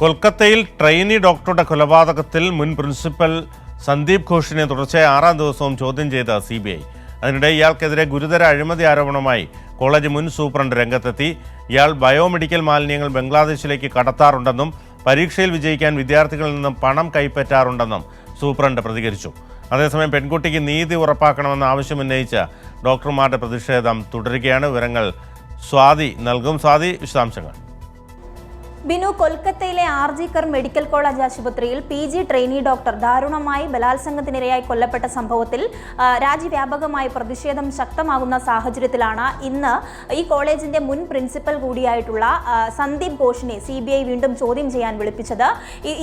കൊൽക്കത്തയിൽ ട്രെയിനി ഡോക്ടറുടെ കൊലപാതകത്തിൽ മുൻ പ്രിൻസിപ്പൽ സന്ദീപ് ഘോഷിനെ തുടർച്ചയായ ആറാം ദിവസവും ചോദ്യം ചെയ്ത സി ബി ഐ. അതിനിടെ ഇയാൾക്കെതിരെ ഗുരുതര അഴിമതി ആരോപണമായി കോളേജ് മുൻ സൂപ്രണ്ട് രംഗത്തെത്തി. ഇയാൾ ബയോമെഡിക്കൽ മാലിന്യങ്ങൾ ബംഗ്ലാദേശിലേക്ക് കടത്താറുണ്ടെന്നും പരീക്ഷയിൽ വിജയിക്കാൻ വിദ്യാർത്ഥികളിൽ നിന്നും പണം കൈപ്പറ്റാറുണ്ടെന്നും സൂപ്രണ്ട് പ്രതികരിച്ചു. അതേസമയം പെൺകുട്ടിക്ക് നീതി ഉറപ്പാക്കണമെന്ന ആവശ്യമുന്നയിച്ച ഡോക്ടർമാരുടെ പ്രതിഷേധം തുടരുകയാണ് വിവരങ്ങൾ സ്വാതി നൽകും. സ്വാതി വിശദാംശങ്ങൾ. ബിനു കൊൽക്കത്തയിലെ R G Kar medical college ആശുപത്രിയിൽ പി ജി ട്രെയിനി ഡോക്ടർ ദാരുണമായി ബലാത്സംഗത്തിനിരയായി കൊല്ലപ്പെട്ട സംഭവത്തിൽ രാജ്യവ്യാപകമായി പ്രതിഷേധം ശക്തമാകുന്ന സാഹചര്യത്തിലാണ് ഇന്ന് ഈ കോളേജിന്റെ മുൻ പ്രിൻസിപ്പൽ കൂടിയായിട്ടുള്ള സന്ദീപ് ഘോഷിനെ സി ബി ഐ വീണ്ടും ചോദ്യം ചെയ്യാൻ വിളിപ്പിച്ചത്.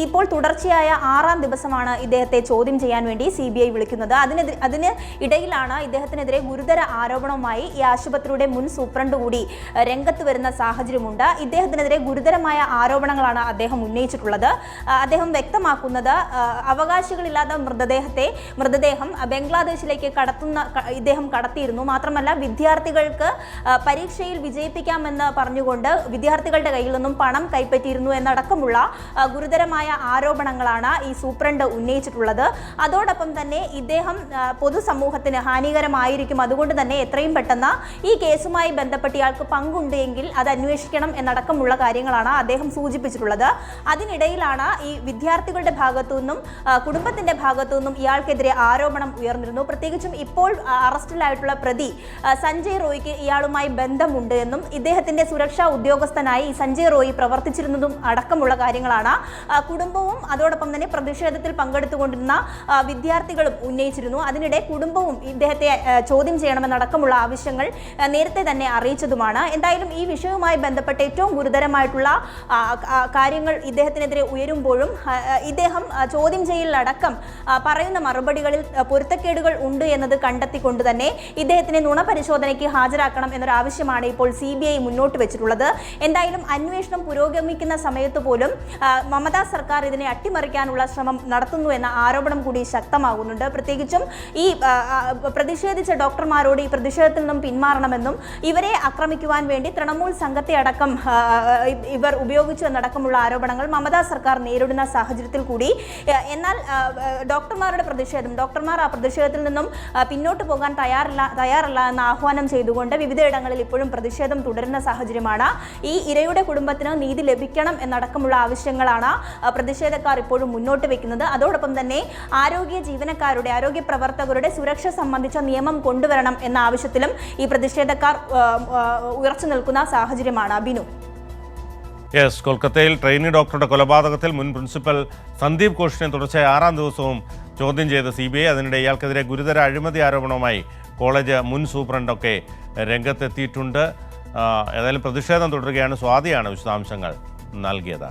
ഇപ്പോൾ തുടർച്ചയായ ആറാം ദിവസമാണ് ഇദ്ദേഹത്തെ ചോദ്യം ചെയ്യാൻ വേണ്ടി സി ബി ഐ വിളിക്കുന്നത്. അതിനെതിരെ അതിന് ഇടയിലാണ് ഇദ്ദേഹത്തിനെതിരെ ഗുരുതര ആരോപണവുമായി ഈ ആശുപത്രിയുടെ മുൻ സൂപ്രണ്ട് കൂടി രംഗത്ത് വരുന്ന സാഹചര്യമുണ്ട്. ഇദ്ദേഹത്തിനെതിരെ ഗുരുതരമായ ആരോപണങ്ങളാണ് അദ്ദേഹം ഉന്നയിച്ചിട്ടുള്ളത്. അദ്ദേഹം വ്യക്തമാക്കുന്നത് അവകാശികളില്ലാത്ത മൃതദേഹത്തെ മൃതദേഹം ബംഗ്ലാദേശിലേക്ക് കടത്തുന്ന ഇദ്ദേഹം കടത്തിയിരുന്നു. മാത്രമല്ല വിദ്യാർത്ഥികൾക്ക് പരീക്ഷയിൽ വിജയിപ്പിക്കാമെന്ന് പറഞ്ഞുകൊണ്ട് വിദ്യാർത്ഥികളുടെ കയ്യിൽ നിന്നും പണം കൈപ്പറ്റിയിരുന്നു എന്നടക്കമുള്ള ഗുരുതരമായ ആരോപണങ്ങളാണ് ഈ സൂപ്രണ്ട് ഉന്നയിച്ചിട്ടുള്ളത്. അതോടൊപ്പം തന്നെ ഇദ്ദേഹം പൊതുസമൂഹത്തിന് ഹാനികരമായിരിക്കും. അതുകൊണ്ട് തന്നെ എത്രയും പെട്ടെന്ന് ഈ കേസുമായി ബന്ധപ്പെട്ട് ഇയാൾക്ക് പങ്കുണ്ട് എങ്കിൽ അത് അന്വേഷിക്കണം എന്നടക്കമുള്ള കാര്യങ്ങളാണ് അദ്ദേഹം സൂചിപ്പിച്ചിട്ടുള്ളത്. അതിനിടയിലാണ് ഈ വിദ്യാർത്ഥികളുടെ ഭാഗത്തു നിന്നും കുടുംബത്തിന്റെ ഭാഗത്തു നിന്നും ഇയാൾക്കെതിരെ ആരോപണം ഉയർന്നിരുന്നു. പ്രത്യേകിച്ചും ഇപ്പോൾ അറസ്റ്റിലായിട്ടുള്ള പ്രതി സഞ്ജയ് റോയിക്ക് ഇയാളുമായി ബന്ധമുണ്ട് എന്നും ഇദ്ദേഹത്തിന്റെ സുരക്ഷാ ഉദ്യോഗസ്ഥനായി സഞ്ജയ് റോയി പ്രവർത്തിച്ചിരുന്നതും അടക്കമുള്ള കാര്യങ്ങളാണ്. കുടുംബവും അതോടൊപ്പം തന്നെ പ്രതിഷേധത്തിൽ പങ്കെടുത്തുകൊണ്ടിരുന്ന വിദ്യാർത്ഥികളും ഉന്നയിച്ചിരുന്നു. അതിനിടെ കുടുംബവും ഇദ്ദേഹത്തെ ചോദ്യം ചെയ്യണമെന്നടക്കമുള്ള ആവശ്യങ്ങൾ നേരത്തെ തന്നെ അറിയിച്ചതുമാണ്. എന്തായാലും ഈ വിഷയവുമായി ബന്ധപ്പെട്ട് ഏറ്റവും ഗുരുതരമായിട്ടുള്ള കാര്യങ്ങൾ ഇദ്ദേഹത്തിനെതിരെ ഉയരുമ്പോഴും ഇദ്ദേഹം ചോദ്യം ചെയ്യലടക്കം പറയുന്ന മറുപടികളിൽ പൊരുത്തക്കേടുകൾ ഉണ്ട് എന്നത് കണ്ടെത്തിക്കൊണ്ട് തന്നെ ഇദ്ദേഹത്തിനെ നുണ പരിശോധനയ്ക്ക് ഹാജരാക്കണം എന്നൊരു ആവശ്യമാണ് ഇപ്പോൾ സി ബി ഐ മുന്നോട്ട് വെച്ചിട്ടുള്ളത്. എന്തായാലും അന്വേഷണം പുരോഗമിക്കുന്ന സമയത്ത് പോലും മമതാ സർക്കാർ ഇതിനെ അട്ടിമറിക്കാനുള്ള ശ്രമം നടത്തുന്നു എന്ന ആരോപണം കൂടി ശക്തമാകുന്നുണ്ട്. പ്രത്യേകിച്ചും ഈ പ്രതിഷേധിച്ച ഡോക്ടർമാരോട് ഈ പ്രതിഷേധത്തിൽ നിന്നും പിന്മാറണമെന്നും ഇവരെ ആക്രമിക്കുവാൻ വേണ്ടി തൃണമൂൽ സംഘത്തെ അടക്കം ഇവർ ഉപയോഗിച്ചു എന്നടക്കമുള്ള ആരോപണങ്ങൾ മമതാ സർക്കാർ നേരിടുന്ന സാഹചര്യത്തിൽ കൂടി. എന്നാൽ ഡോക്ടർമാരുടെ പ്രതിഷേധം ഡോക്ടർമാർ ആ പ്രതിഷേധത്തിൽ നിന്നും പിന്നോട്ട് പോകാൻ തയ്യാറില്ല തയ്യാറല്ല എന്ന് ആഹ്വാനം ചെയ്തുകൊണ്ട് വിവിധയിടങ്ങളിൽ ഇപ്പോഴും പ്രതിഷേധം തുടരുന്ന സാഹചര്യമാണ്. ഈ ഇരയുടെ കുടുംബത്തിന് നീതി ലഭിക്കണം എന്നടക്കമുള്ള ആവശ്യങ്ങളാണ് പ്രതിഷേധക്കാർ ഇപ്പോഴും മുന്നോട്ട് വെക്കുന്നത്. അതോടൊപ്പം തന്നെ ആരോഗ്യ ജീവനക്കാരുടെ ആരോഗ്യ പ്രവർത്തകരുടെ സുരക്ഷ സംബന്ധിച്ച നിയമം കൊണ്ടുവരണം എന്ന ആവശ്യത്തിലും ഈ പ്രതിഷേധക്കാർ ഉയർച്ചു നിൽക്കുന്ന സാഹചര്യമാണ്. ബിനു. യെസ് കൊൽക്കത്തയിൽ ട്രെയിനി ഡോക്ടറുടെ കൊലപാതകത്തിൽ മുൻ പ്രിൻസിപ്പൽ സന്ദീപ് ഘോഷിനെ തുടർച്ചയായ ആറാം ദിവസവും ചോദ്യം ചെയ്ത സി ബി ഐ അതിനിടെ ഇയാൾക്കെതിരെ ഗുരുതര അഴിമതി ആരോപണവുമായി കോളേജ് മുൻ സൂപ്രണ്ടൊക്കെ രംഗത്തെത്തിയിട്ടുണ്ട്. ഏതായാലും പ്രതിഷേധം തുടരുകയാണ്. സ്വാതിയാണ് വിശദാംശങ്ങൾ നൽകിയത്.